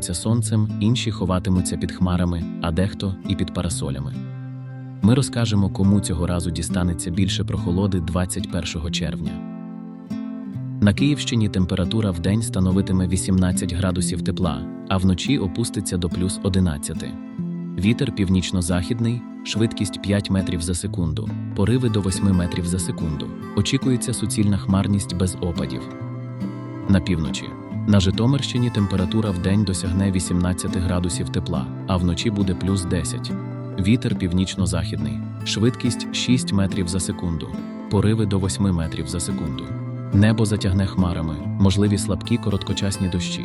користуватимуться сонцем, інші ховатимуться під хмарами, а дехто і під парасолями. Ми розкажемо, кому цього разу дістанеться більше прохолоди 21 червня. На Київщині температура вдень становитиме 18 градусів тепла, а вночі опуститься до плюс 11. Вітер північно-західний, швидкість 5 метрів за секунду, пориви до 8 метрів за секунду. Очікується суцільна хмарність без опадів. На півночі. На Житомирщині температура вдень досягне 18 градусів тепла, а вночі буде плюс 10. Вітер північно-західний, швидкість 6 метрів за секунду, пориви до 8 метрів за секунду. Небо затягне хмарами, можливі слабкі короткочасні дощі.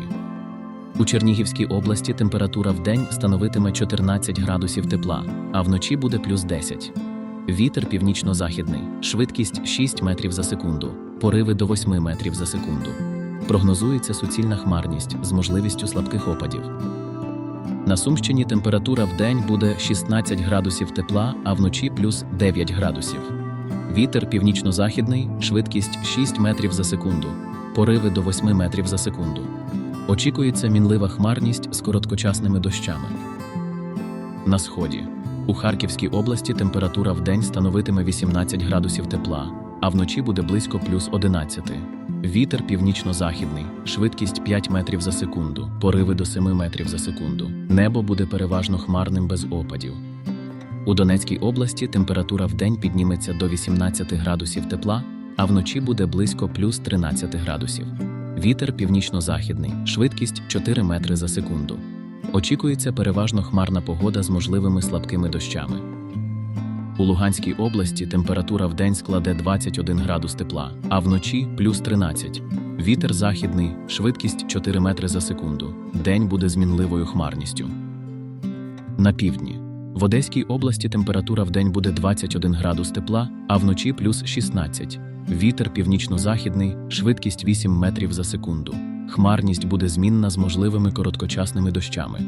У Чернігівській області температура вдень становитиме 14 градусів тепла, а вночі буде плюс 10. Вітер північно-західний, швидкість 6 метрів за секунду, пориви до 8 метрів за секунду. Прогнозується суцільна хмарність з можливістю слабких опадів. На Сумщині температура вдень буде 16 градусів тепла, а вночі плюс 9 градусів. Вітер північно-західний, швидкість 6 метрів за секунду, пориви до 8 метрів за секунду. Очікується мінлива хмарність з короткочасними дощами. На сході. У Харківській області температура вдень становитиме 18 градусів тепла, а вночі буде близько плюс 11. Вітер північно-західний, швидкість 5 метрів за секунду, пориви до 7 метрів за секунду. Небо буде переважно хмарним без опадів. У Донецькій області температура вдень підніметься до 18 градусів тепла, а вночі буде близько плюс 13 градусів. Вітер північно-західний, швидкість 4 метри за секунду. Очікується переважно хмарна погода з можливими слабкими дощами. У Луганській області температура вдень складе 21 градус тепла, а вночі плюс 13. Вітер західний, швидкість 4 метри за секунду. День буде з мінливою хмарністю. На півдні. В Одеській області температура вдень буде 21 градус тепла, а вночі плюс 16. Вітер північно-західний, швидкість 8 метрів за секунду. Хмарність буде змінна з можливими короткочасними дощами.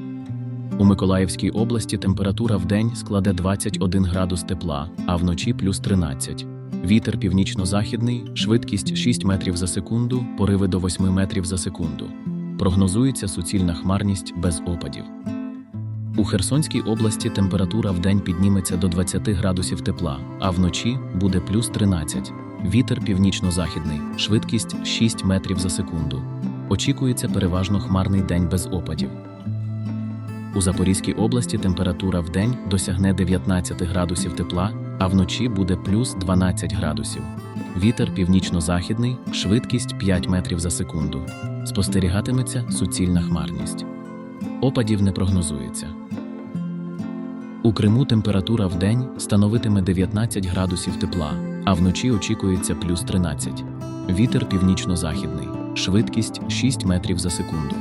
У Миколаївській області температура вдень складе 21 градус тепла, а вночі плюс 13. Вітер північно-західний, швидкість 6 метрів за секунду, пориви до 8 метрів за секунду. Прогнозується суцільна хмарність без опадів. У Херсонській області температура вдень підніметься до 20 градусів тепла, а вночі буде плюс 13. Вітер північно-західний, швидкість 6 метрів за секунду. Очікується переважно хмарний день без опадів. У Запорізькій області температура вдень досягне 19 градусів тепла, а вночі буде плюс 12 градусів. Вітер північно-західний, швидкість 5 метрів за секунду. Спостерігатиметься суцільна хмарність. Опадів не прогнозується. У Криму температура вдень становитиме 19 градусів тепла, а вночі очікується плюс 13. Вітер північно-західний, швидкість 6 метрів за секунду.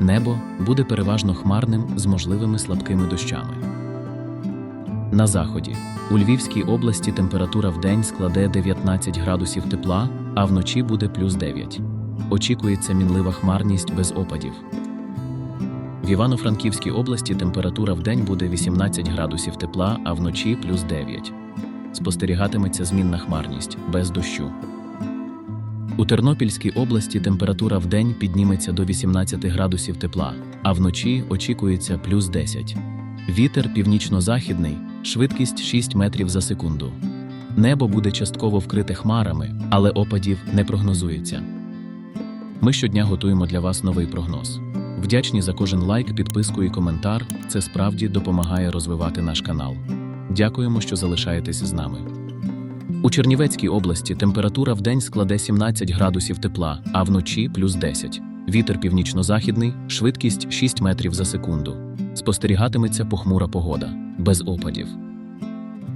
Небо буде переважно хмарним з можливими слабкими дощами. На заході. У Львівській області температура вдень складе 19 градусів тепла, а вночі буде плюс 9. Очікується мінлива хмарність без опадів. В Івано-Франківській області температура вдень буде 18 градусів тепла, а вночі плюс 9. Спостерігатиметься змінна хмарність без дощу. У Тернопільській області температура вдень підніметься до 18 градусів тепла, а вночі очікується плюс 10. Вітер північно-західний, швидкість 6 метрів за секунду. Небо буде частково вкрите хмарами, але опадів не прогнозується. Ми щодня готуємо для вас новий прогноз. Вдячні за кожен лайк, підписку і коментар. Це справді допомагає розвивати наш канал. Дякуємо, що залишаєтесь з нами. У Чернівецькій області температура вдень складе 17 градусів тепла, а вночі плюс 10. Вітер північно-західний, швидкість 6 метрів за секунду. Спостерігатиметься похмура погода, без опадів.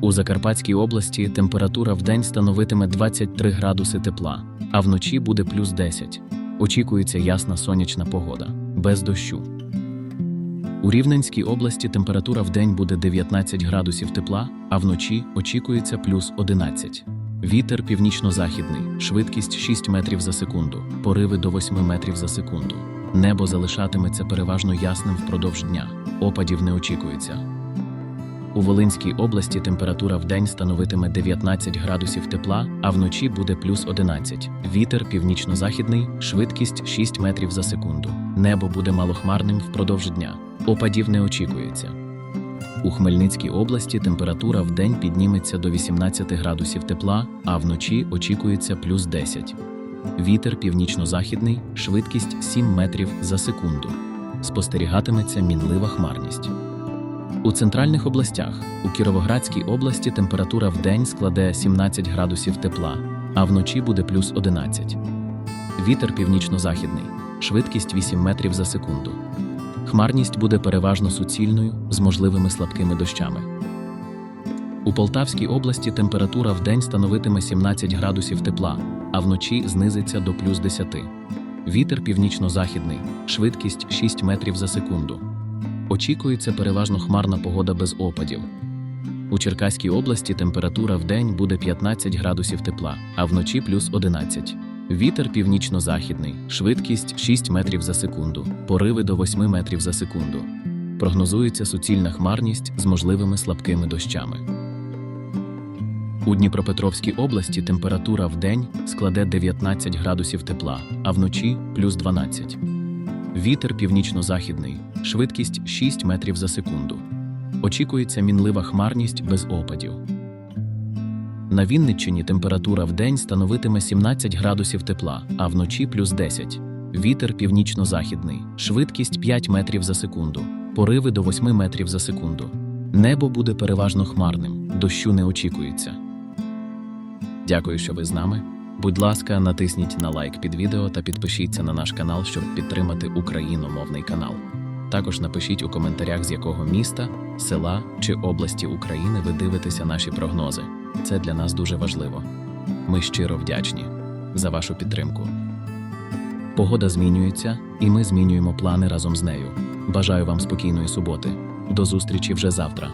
У Закарпатській області температура вдень становитиме 23 градуси тепла, а вночі буде плюс 10. Очікується ясна сонячна погода, без дощу. У Рівненській області температура вдень буде 19 градусів тепла, а вночі очікується плюс 11. Вітер північно-західний, швидкість 6 метрів за секунду, пориви до 8 метрів за секунду. Небо залишатиметься переважно ясним впродовж дня, опадів не очікується. У Волинській області температура в день становитиме 19 градусів тепла, а вночі буде плюс 11. Вітер північно-західний, швидкість 6 метрів за секунду. Небо буде малохмарним впродовж дня. Опадів не очікується. У Хмельницькій області температура в день підніметься до 18 градусів тепла, а вночі очікується плюс 10. Вітер північно-західний, швидкість 7 метрів за секунду. Спостерігатиметься мінлива хмарність. У центральних областях у Кіровоградській області температура в день складе 17 градусів тепла, а вночі буде плюс 11. Вітер північно-західний, швидкість 8 метрів за секунду. Хмарність буде переважно суцільною з можливими слабкими дощами. У Полтавській області температура в день становитиме 17 градусів тепла, а вночі знизиться до плюс 10. Вітер північно-західний, швидкість 6 метрів за секунду. Очікується переважно хмарна погода без опадів. У Черкаській області температура в день буде 15 градусів тепла, а вночі плюс 11. Вітер північно-західний, швидкість 6 метрів за секунду, пориви до 8 метрів за секунду. Прогнозується суцільна хмарність з можливими слабкими дощами. У Дніпропетровській області температура в день складе 19 градусів тепла, а вночі плюс 12. Вітер північно-західний, швидкість 6 метрів за секунду. Очікується мінлива хмарність без опадів. На Вінниччині температура в день становитиме 17 градусів тепла, а вночі плюс 10. Вітер північно-західний, швидкість 5 метрів за секунду, пориви до 8 метрів за секунду. Небо буде переважно хмарним, дощу не очікується. Дякую, що ви з нами. Будь ласка, натисніть на лайк під відео та підпишіться на наш канал, щоб підтримати україномовний канал. Також напишіть у коментарях, з якого міста, села чи області України ви дивитеся наші прогнози. Це для нас дуже важливо. Ми щиро вдячні за вашу підтримку. Погода змінюється, і ми змінюємо плани разом з нею. Бажаю вам спокійної суботи. До зустрічі вже завтра.